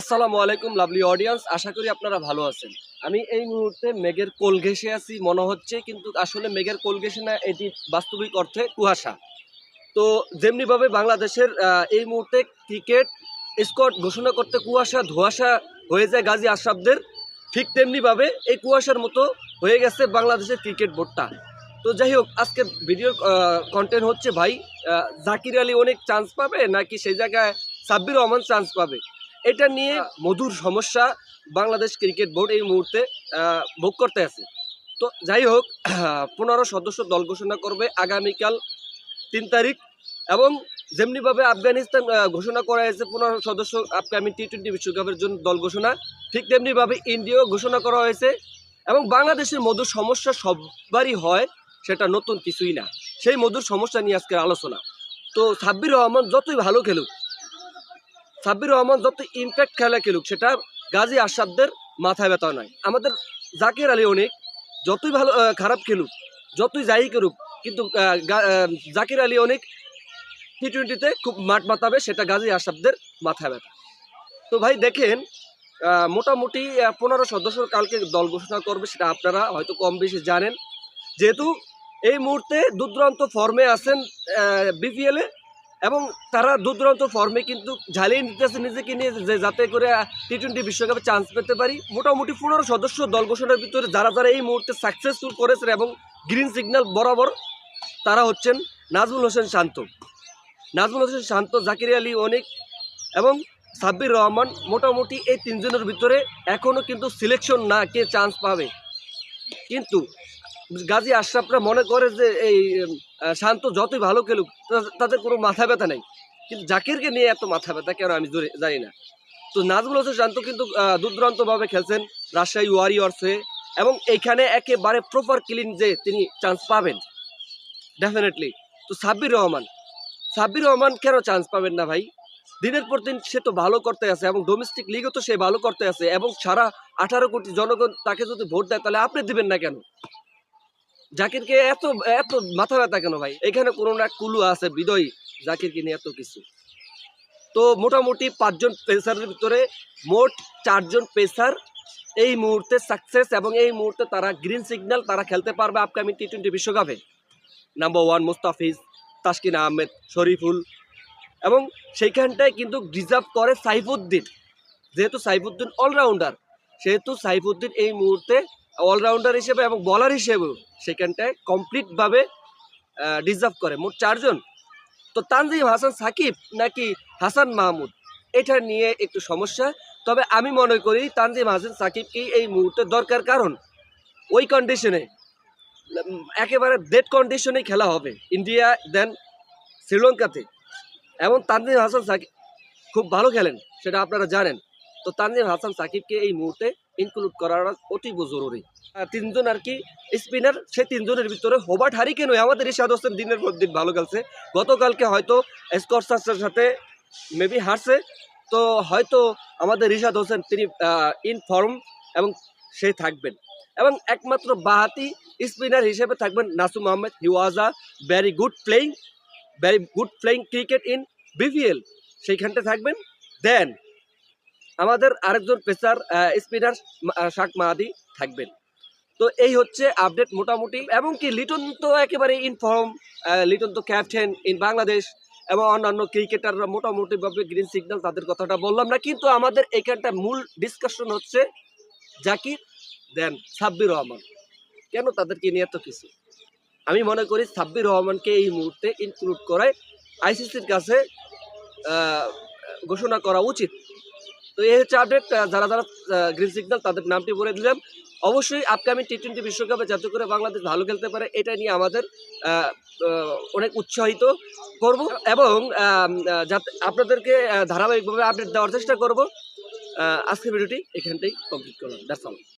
আসসালামু আলাইকুম lovely audience আশা করি আপনারা ভালো আছেন। আমি এই মুহূর্তে মেঘের কোল ঘেসে আছি, মনে হচ্ছে, কিন্তু আসলে মেঘের কোল ঘেসে না, এটি বাস্তবিক অর্থে কুয়াশা। তো যেমনিভাবে বাংলাদেশের এই মুহূর্তে ক্রিকেট, স্কট ঘোষণা করতে কুয়াশা, ধোয়াশা হয়ে যায় গাজী আশরাফদের, ঠিক তেমনিভাবে এই কুয়াশার মতো হয়ে গেছে বাংলাদেশের ক্রিকেট বোর্ডটা। তো যাই হোক, আজকে ভিডিওর কন্টেন্ট হচ্ছে ভাই জাকির আলী অনেক চান্স পাবে, নাকি সেই জায়গায় সাব্বির রহমান চান্স পাবে? এটা নিয়ে মধুর সমস্যা বাংলাদেশ ক্রিকেট বোর্ড এই মুহূর্তে ভোগ করতে আছে। তো যাই হোক, পনেরো সদস্য দল ঘোষণা করবে আগামীকাল তিন তারিখ এবং যেমনিভাবে আফগানিস্তান ঘোষণা করা হয়েছে পনেরো সদস্য আপকামিং টি টোয়েন্টি বিশ্বকাপের জন্য দল ঘোষণা, ঠিক তেমনিভাবে ইন্ডিয়াও ঘোষণা করা হয়েছে এবং বাংলাদেশের মধুর সমস্যা সববারই হয়, সেটা নতুন কিছুই না। সেই মধুর সমস্যা নিয়ে আজকের আলোচনা। তো সাব্বির রহমান যতই ভালো খেলুক সাব্বির রহমান যত ইম্প্যাক্ট খেলা খেলুক, সেটা গাজী আশরাফদের মাথায় ব্যথা নয়। আমাদের জাকির আলী অনেক, যতই ভালো খারাপ খেলুক, যতই যাই করুক, কিন্তু জাকির আলী অনেক টি টোয়েন্টিতে খুব মাঠ মাতাবে, সেটা গাজী আশরাফদের মাথায় ব্যথা। তো ভাই দেখেন মোটামুটি পনেরো সদস্য কালকে দল ঘোষণা করবে, সেটা আপনারা হয়তো কম বেশি জানেন। যেহেতু এই মুহূর্তে দুর্দান্ত ফর্মে আছেন বিপিএলে এবং তারা দুর্দান্ত ফর্মে কিন্তু ঝালিয়ে নিতেছে নিজেকে নিয়ে যাতে করে টি টোয়েন্টি বিশ্বকাপে চান্স পেতে পারি। মোটামুটি পনেরো সদস্য দল ঘোষণার ভিতরে যারা যারা এই মুহূর্তে সাকসেসফুল করেছেন এবং গ্রিন সিগন্যাল বরাবর তারা হচ্ছেন নাজমুল হোসেন শান্ত। নাজমুল হোসেন শান্ত, জাকির আলী অনেক এবং সাব্বির রহমান মোটামুটি এই তিনজনের ভিতরে এখনও কিন্তু সিলেকশন না কে চান্স পাবে। কিন্তু গাজী আশরাফরা মনে করে যে এই শান্ত যতই ভালো খেলুক তাদের কোনো মাথা ব্যথা নেই। কিন্তু জাকিরকে নিয়ে এত মাথা ব্যথা কেন আমি জানি না। তো নাজমুল হোসেন শান্ত কিন্তু দুর্দান্তভাবে খেলছেন রাজশাহী ওয়ারিয়র্সে এবং এইখানে একেবারে প্রপার ক্লিন যে তিনি চান্স পাবেন। ডেফিনেটলি তো সাব্বির রহমান। সাব্বির রহমান কেন চান্স পাবেন না ভাই? দিনের পর দিন সে তো ভালো করতে আছে এবং ডোমেস্টিক লিগও তো সে ভালো করতে আছে এবং সারা আঠারো কোটি জনগণ তাকে যদি ভোট দেয়, তাহলে আপনি দিবেন না কেন? জাকিরকে এত এত মাথা ব্যথা কেন ভাই? এখানে কোনো না কুলু আছে, বিদয়। জাকিরকে নিয়ে এত কিছু। তো মোটামুটি পাঁচজন পেসারের ভিতরে মোট চারজন পেসার এই মুহূর্তে সাকসেস এবং এই মুহূর্তে তারা গ্রিন সিগন্যাল তারা খেলতে পারবে আপকামিং টি টোয়েন্টি বিশ্বকাপে। নাম্বার ওয়ান মুস্তাফিজ, তাসকিন আহমেদ, শরীফুল এবং সেইখানটায় কিন্তু রিজার্ভ করে সাইফুদ্দিন। যেহেতু সাইফুদ্দিন অলরাউন্ডার সেহেতু সাইফুদ্দিন এই মুহূর্তে অলরাউন্ডার হিসেবে এবং বলার হিসেবেও সেখানটায় কমপ্লিটভাবে ডিজার্ভ করে। মোট চারজন। তো তানজিম হাসান সাকিব নাকি হাসান মাহমুদ? এটা নিয়ে একটু সমস্যা। তবে আমি মনে করি তানজিম হাসান সাকিবকেই এই মুহূর্তে দরকার কারণ, ওই কন্ডিশনে একেবারে ডেড কন্ডিশনেই খেলা হবে। ইন্ডিয়া দেন শ্রীলঙ্কাতে। এবং তানজিম হাসান সাকিব খুব ভালো খেলেন, সেটা আপনারা জানেন। তো তানজিম হাসান সাকিবকে এই মুহূর্তে ইনক্লুড করাটা অতীব জরুরি। তিনজন আর কি স্পিনার সে তিনজনের ভিতরে হোবার্ট হারিকেন ওই আমাদের ইশাদ হোসেন দিনের পর দিন ভালো খেলছে। গতকালকে হয়তো স্কটসার্সের সাথে মেবি হারছে। তো হয়তো আমাদের রিশাদ হোসেন তিনি ইন ফর্ম এবং সে থাকবেন। এবং একমাত্র বাহাতি স্পিনার হিসেবে থাকবেন Nasum Ahmed he was a very good playing very good playing cricket in BPL সেইখানটা থাকবেন। দেন আমাদের আরেকজন পেসার স্পিনার শাক মাহাদি থাকবেন। তো এই হচ্ছে আপডেট মোটামুটি, এবং কি লিটন তো একেবারে ইনফর্ম লিটন তো ক্যাপ্টেন ইন বাংলাদেশ, এবং অন্যান্য ক্রিকেটাররা মোটামুটিভাবে গ্রিন সিগন্যাল তাদের কথাটা বললাম না, কিন্তু আমাদের এখানটা মূল ডিসকাশন হচ্ছে জাকির দেন সাব্বির রহমান। কেন তাদেরকে নিয়ে এত কিছু? আমি মনে করি সাব্বির রহমানকে এই মুহূর্তে ইনক্লুড করায় আইসিসির কাছে ঘোষণা করা উচিত। তো এই হচ্ছে আপডেট যারা যারা গ্রিন সিগন্যাল তাদের নামটি বলে দিলাম। অবশ্যই আপকামিং টি টোয়েন্টি বিশ্বকাপে যাতে করে বাংলাদেশ ভালো খেলতে পারে, এটা নিয়ে আমাদের অনেক উৎসাহিত করব এবং যাতে আপনাদেরকে ধারাবাহিকভাবে আপডেট দেওয়ার চেষ্টা করব। আজকের ভিডিওটি এখানটাই কমপ্লিট করলাম দ্যাটস